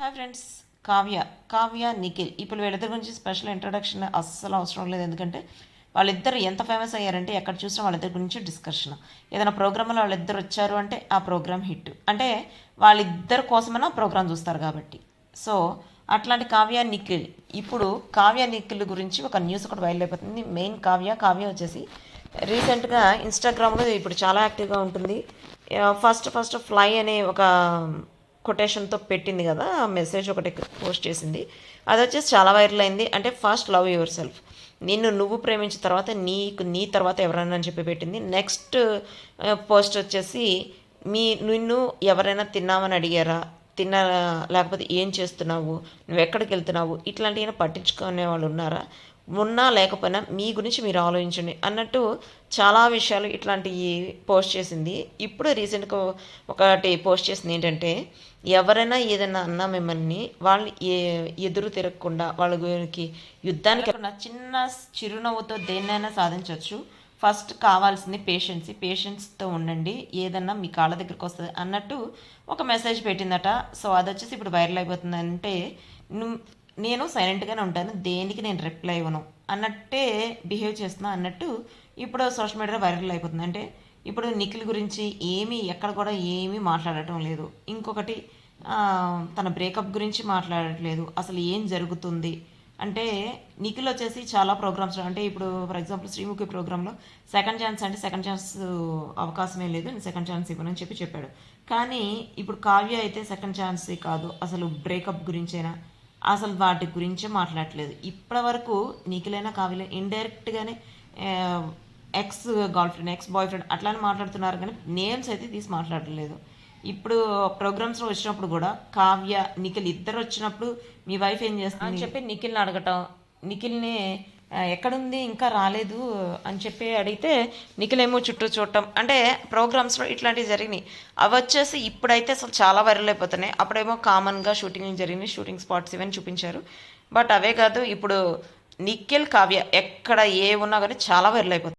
Hi friends Kavya Kavya Nikhil. ఇప్పుడు వీళ్ళిద్దరి గురించి స్పెషల్ ఇంట్రొడక్షన్ అస్సలు అవసరం లేదు. ఎందుకంటే వాళ్ళిద్దరు ఎంత ఫేమస్ అయ్యారంటే ఎక్కడ చూసినా వాళ్ళిద్దరి గురించి డిస్కషన్ ఏదైనా ప్రోగ్రాంలో వాళ్ళిద్దరు వచ్చారు అంటే ఆ ప్రోగ్రామ్ హిట్ అంటే వాళ్ళిద్దరి కోసమైనా ప్రోగ్రామ్ చూస్తారు కాబట్టి. సో అట్లాంటి కావ్య నిఖిల్. ఇప్పుడు కావ్య నిఖిల్ గురించి ఒక న్యూస్ ఒకటి బయలుదేరిపోతుంది. మెయిన్ కావ్య కావ్య వచ్చేసి రీసెంట్గా ఇన్స్టాగ్రామ్లో ఇప్పుడు చాలా యాక్టివ్గా ఉంటుంది. ఫస్ట్ ఫస్ట్ ఫ్లై అనే ఒక కొటేషన్తో పెట్టింది కదా ఆ మెసేజ్ ఒకటి పోస్ట్ చేసింది. అది వచ్చేసి చాలా వైరల్ అయింది. అంటే ఫస్ట్ లవ్ యువర్ సెల్ఫ్. నిన్ను నువ్వు ప్రేమించిన తర్వాత నీకు నీ తర్వాత ఎవరైనా అని చెప్పి పెట్టింది. నెక్స్ట్ పోస్ట్ వచ్చేసి మీ నిన్ను ఎవరైనా తిన్నామని అడిగారా? తిన్నా లేకపోతే ఏం చేస్తున్నావు? నువ్వు ఎక్కడికి వెళ్తున్నావు? ఇట్లాంటివి పట్టించుకునే వాళ్ళు ఉన్నారా? ఉన్నా లేకపోయినా మీ గురించి మీరు ఆలోచించండి అన్నట్టు చాలా విషయాలు ఇట్లాంటివి పోస్ట్ చేసింది. ఇప్పుడు రీసెంట్గా ఒకటి పోస్ట్ చేసింది ఏంటంటే ఎవరైనా ఏదైనా అన్నా మిమ్మల్ని వాళ్ళు ఏ ఎదురు తిరగకుండా వాళ్ళ గురికి యుద్ధానికి చిన్న చిరునవ్వుతో దేన్నైనా సాధించవచ్చు ఫస్ట్ కావాల్సింది పేషెన్స్ పేషెన్స్తో ఉండండి. ఏదన్నా మీ కాళ్ళ దగ్గరికి వస్తుంది అన్నట్టు ఒక మెసేజ్ పెట్టిందట. సో అది వచ్చేసి ఇప్పుడు వైరల్ అయిపోతుంది అంటే నేను సైలెంట్గానే ఉంటాను దేనికి నేను రిప్లై ఇవ్వను అన్నట్టే బిహేవ్ చేస్తున్నా అన్నట్టు ఇప్పుడు సోషల్ మీడియా వైరల్ అయిపోతుంది. అంటే ఇప్పుడు నిఖిల్ గురించి ఏమీ ఎక్కడ కూడా ఏమీ మాట్లాడటం లేదు. ఇంకొకటి తన బ్రేకప్ గురించి మాట్లాడట్లేదు. అసలు ఏం జరుగుతుంది? అంటే నిఖిల్ వచ్చేసి చాలా ప్రోగ్రామ్స్ అంటే ఇప్పుడు ఫర్ ఎగ్జాంపుల్ శ్రీముఖి ప్రోగ్రాంలో సెకండ్ ఛాన్స్ అంటే సెకండ్ ఛాన్స్ అవకాశమే లేదు నేను సెకండ్ ఛాన్స్ ఇవ్వనని చెప్పి చెప్పాడు. కానీ ఇప్పుడు కావ్య అయితే సెకండ్ ఛాన్స్ కాదు. అసలు బ్రేకప్ గురించైనా? అసలు వాటి గురించే మాట్లాడలేదు ఇప్పటి వరకు నీకులైనా కావ్యలే ఇండైరెక్ట్గానే ex girlfriend ex boyfriend అట్లానే మాట్లాడుతున్నారు కానీ నేమ్స్ అయితే తీసి మాట్లాడలేదు ఇప్పుడు ప్రోగ్రామ్స్లో వచ్చినప్పుడు కూడా కావ్య నిఖిల్ ఇద్దరు వచ్చినప్పుడు మీ వైఫ్ ఏం చేస్తుంది? అని చెప్పి నిఖిల్ని అడగటం. నిఖిల్ని ఎక్కడుంది ఇంకా రాలేదు అని చెప్పి అడిగితే నిఖిల్ ఏమో చుట్టూ చూడటం. అంటే ప్రోగ్రామ్స్లో ఇట్లాంటివి జరిగినాయి. అవి వచ్చేసి ఇప్పుడైతే అసలు చాలా వైరల్ అయిపోతున్నాయి. అప్పుడేమో కామన్గా షూటింగ్ జరిగినాయి షూటింగ్ స్పాట్స్ ఇవన్నీ చూపించారు. బట్ అవే కాదు ఇప్పుడు నిఖిల్ కావ్య ఎక్కడ ఏ ఉన్నా కానీ చాలా వైరల్ అయిపోతుంది